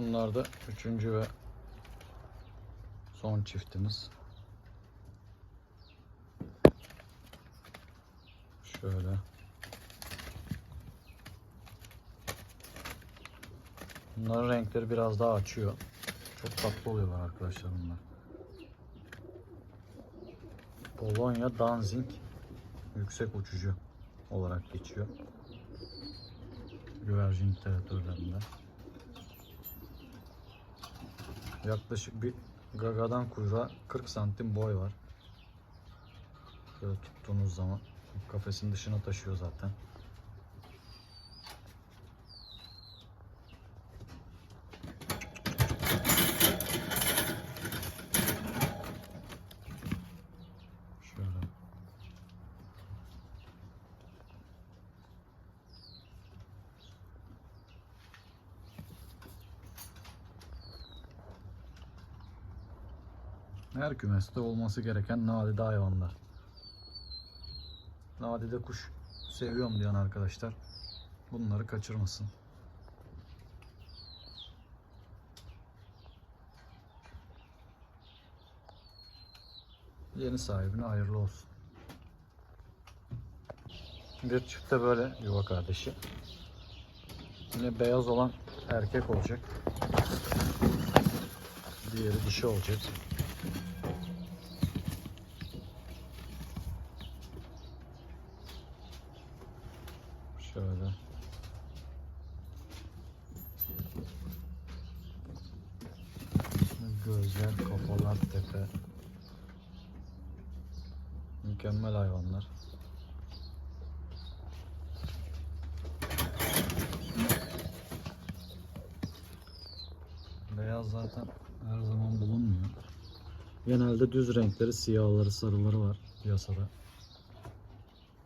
Bunlar da üçüncü ve son çiftimiz. Şöyle. Bunların renkleri biraz daha açıyor. Çok tatlı oluyorlar arkadaşlar bunlar. Polonya Danzig yüksek uçucu olarak geçiyor. Güvercin literatürlerinde. Yaklaşık bir gagadan kuyruğa 40 santim boy var. Böyle tuttuğunuz zaman kafesin dışına taşıyor zaten. Şöyle. Her kümeste olması gereken nadide hayvanlar. Nadide kuş seviyorum diyen arkadaşlar bunları kaçırmasın. Yeni sahibine hayırlı olsun. Bir çifte böyle yuva kardeşi. Yine beyaz olan erkek olacak. Diğeri dişi olacak. Şöyle. Gözler, kafalar, tepe. Mükemmel hayvanlar. Beyaz zaten her zaman bulunmuyor. Genelde düz renkleri, siyahları, sarıları var piyasada.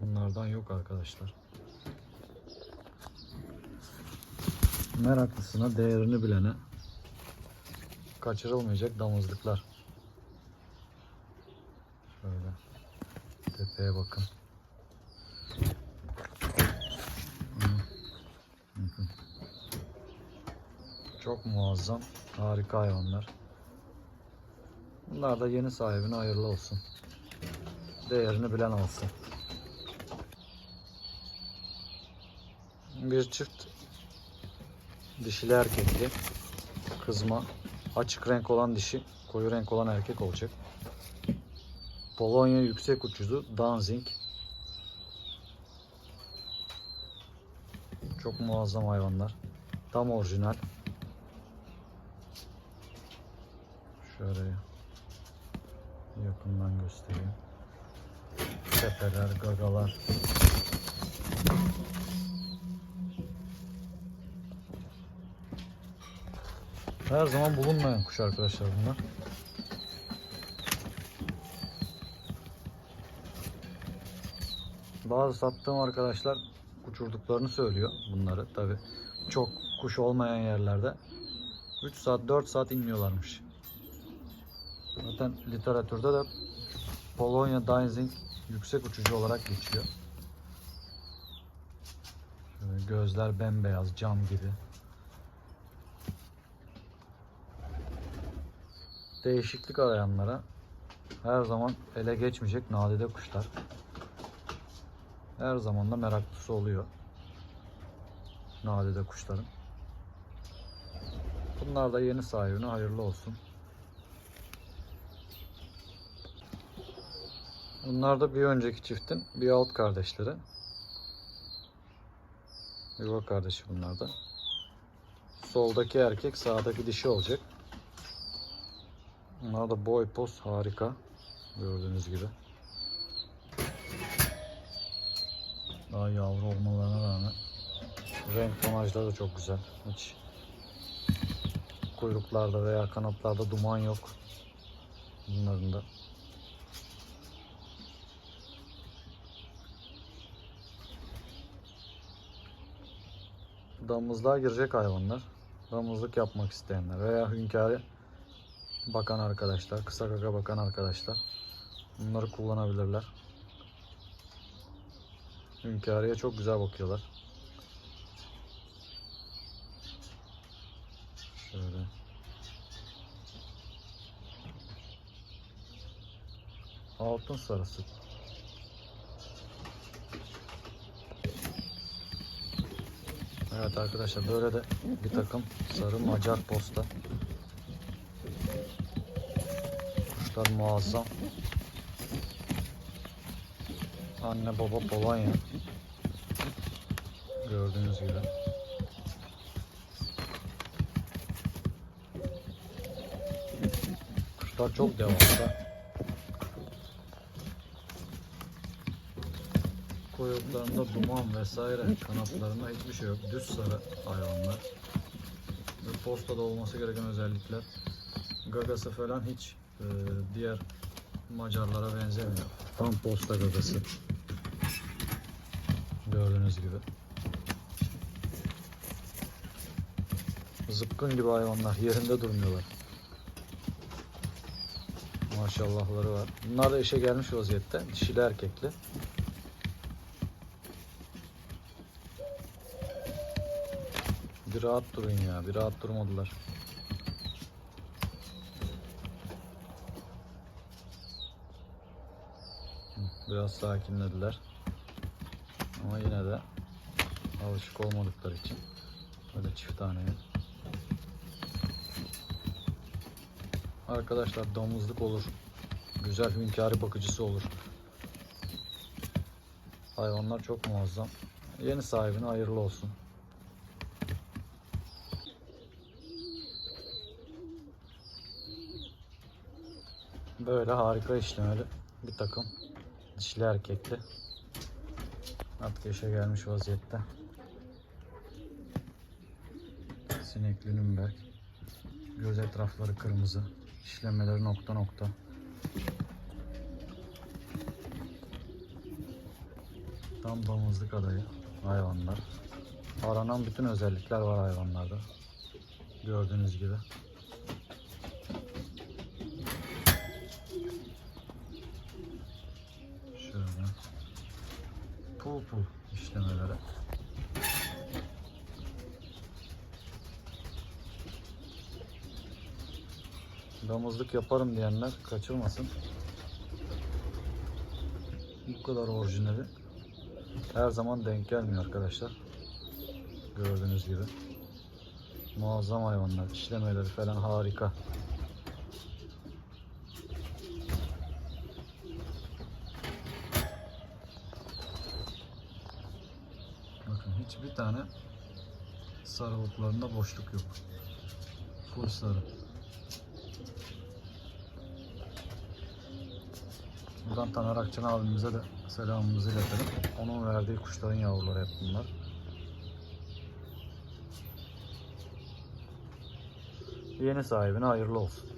Bunlardan yok arkadaşlar. Meraklısına, değerini bilene kaçırılmayacak damızlıklar. Şöyle tepeye bakın. Çok muazzam, harika hayvanlar. Bunlar da yeni sahibine hayırlı olsun. Değerini bilen olsun. Bir çift dişili erkekli kızma açık renk olan dişi koyu renk olan erkek olacak. Polonya yüksek uçuzu Danzig. Çok muazzam hayvanlar. Tam orijinal. Şöyle yakından göstereyim. Tepeler gagalar Her zaman bulunmayan kuş arkadaşlar bunlar. Bazı sattığım arkadaşlar uçurduklarını söylüyor bunları tabi. Çok kuş olmayan yerlerde 3 saat 4 saat inmiyorlarmış. Zaten literatürde de Polonya Danzig yüksek uçucu olarak geçiyor. Şöyle gözler bembeyaz cam gibi. Değişiklik arayanlara her zaman ele geçmeyecek nadide kuşlar. Her zaman da meraklısı oluyor. Nadide kuşların. Bunlar da yeni sahibine hayırlı olsun. Bunlar da bir önceki çiftin bir alt kardeşleri. Yuva kardeşi bunlar da. Soldaki erkek sağdaki dişi olacak. Bunlar da boy poz harika. Gördüğünüz gibi. Daha yavru olmalarına rağmen renk tonajları da çok güzel. Hiç kuyruklarda veya kanatlarda duman yok. Bunların da. Damızlığa girecek hayvanlar. Damızlık yapmak isteyenler veya hünkârı bakan arkadaşlar, kısa kaka bakan arkadaşlar bunları kullanabilirler. Çünkü çok güzel bakıyorlar. Şöyle. Altın sarısı. Evet arkadaşlar böyle de bir takım sarı macar posta Kuşlar muazzam. Anne baba Polonya. Gördüğünüz gibi. Kuşlar çok devasa. Kuyruklarında duman vesaire kanatlarında hiçbir şey yok. Düz sarı hayvanlar. Postada olması gereken özellikler. Gagası falan hiç e, diğer Macarlara benzemiyor. Tam posta gagası. Gördüğünüz gibi. Zıpkın gibi hayvanlar yerinde durmuyorlar. Maşallahları var. Bunlar da işe gelmiş vaziyette. Dişili erkekli. Bir rahat durun ya. Bir rahat durmadılar. Biraz sakinlediler. Ama yine de alışık olmadıkları için böyle çift taneye. Arkadaşlar domuzluk olur. Güzel hünkârı bakıcısı olur. Hayvanlar çok muazzam. Yeni sahibine hayırlı olsun. Böyle harika işlemeli bir takım dişli erkekli. Artık yaşa gelmiş vaziyette. Sinekli Nürnberg. Göz etrafları kırmızı. İşlemeleri nokta nokta. Tam damızlık adayı hayvanlar. Aranan bütün özellikler var hayvanlarda. Gördüğünüz gibi. Şöyle. Pul işlemeleri. Damızlık yaparım diyenler kaçırmasın. Bu kadar orijinali her zaman denk gelmiyor arkadaşlar. Gördüğünüz gibi. Muazzam hayvanlar. İşlemeleri falan harika. Hiçbir tane sarılıklarında boşluk yok. Full sarı. Buradan Taner Akçan abimize de selamımızı iletelim. Onun verdiği kuşların yavruları hep bunlar. Yeni sahibine hayırlı olsun.